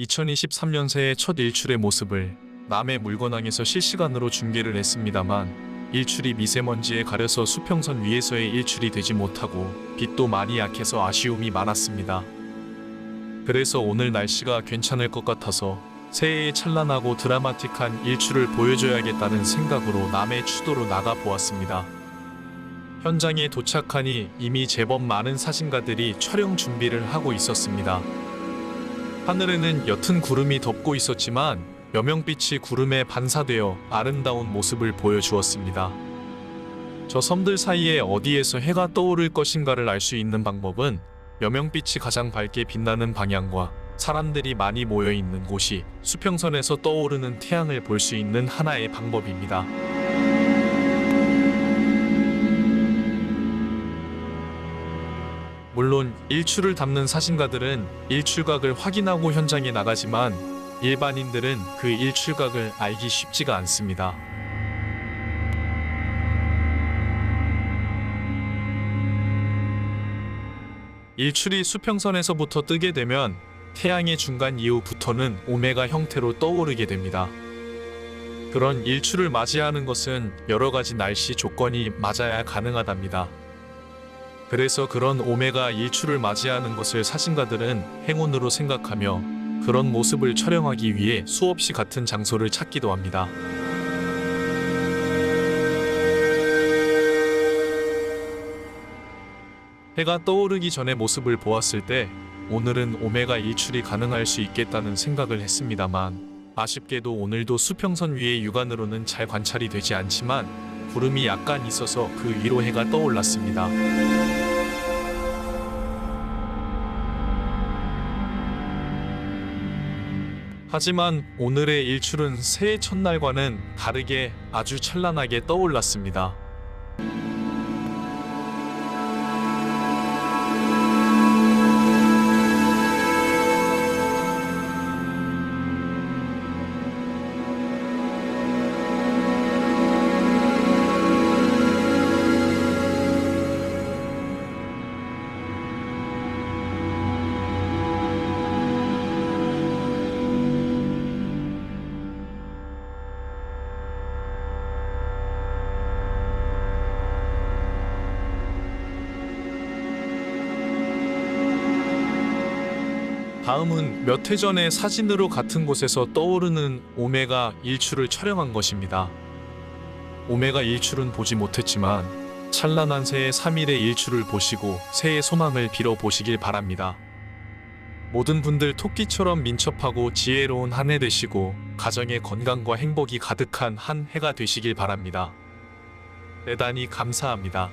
2023년 새해 첫 일출의 모습을 남해 물건항에서 실시간으로 중계를 했습니다만 일출이 미세먼지에 가려서 수평선 위에서의 일출이 되지 못하고 빛도 많이 약해서 아쉬움이 많았습니다. 그래서 오늘 날씨가 괜찮을 것 같아서 새해에 찬란하고 드라마틱한 일출을 보여줘야겠다는 생각으로 남해 추도로 나가 보았습니다. 현장에 도착하니 이미 제법 많은 사진가들이 촬영 준비를 하고 있었습니다. 하늘에는 옅은 구름이 덮고 있었지만 여명빛이 구름에 반사되어 아름다운 모습을 보여주었습니다. 저 섬들 사이에 어디에서 해가 떠오를 것인가를 알 수 있는 방법은 여명빛이 가장 밝게 빛나는 방향과 사람들이 많이 모여 있는 곳이 수평선에서 떠오르는 태양을 볼 수 있는 하나의 방법입니다. 물론 일출을 담는 사진가들은 일출각을 확인하고 현장에 나가지만 일반인들은 그 일출각을 알기 쉽지가 않습니다. 일출이 수평선에서부터 뜨게 되면 태양의 중간 이후부터는 오메가 형태로 떠오르게 됩니다. 그런 일출을 맞이하는 것은 여러 가지 날씨 조건이 맞아야 가능하답니다. 그래서 그런 오메가 일출을 맞이하는 것을 사진가들은 행운으로 생각하며 그런 모습을 촬영하기 위해 수없이 같은 장소를 찾기도 합니다. 해가 떠오르기 전의 모습을 보았을 때 오늘은 오메가 일출이 가능할 수 있겠다는 생각을 했습니다만 아쉽게도 오늘도 수평선 위의 육안으로는 잘 관찰이 되지 않지만 구름이 약간 있어서 그 위로 해가 떠올랐습니다. 하지만 오늘의 일출은 새해 첫날과는 다르게 아주 찬란하게 떠올랐습니다. 다음은 몇 해 전에 사진으로 같은 곳에서 떠오르는 오메가 일출을 촬영한 것입니다. 오메가 일출은 보지 못했지만 찬란한 새해 3일의 일출을 보시고 새해 소망을 빌어 보시길 바랍니다. 모든 분들 토끼처럼 민첩하고 지혜로운 한 해 되시고 가정의 건강과 행복이 가득한 한 해가 되시길 바랍니다. 대단히 감사합니다.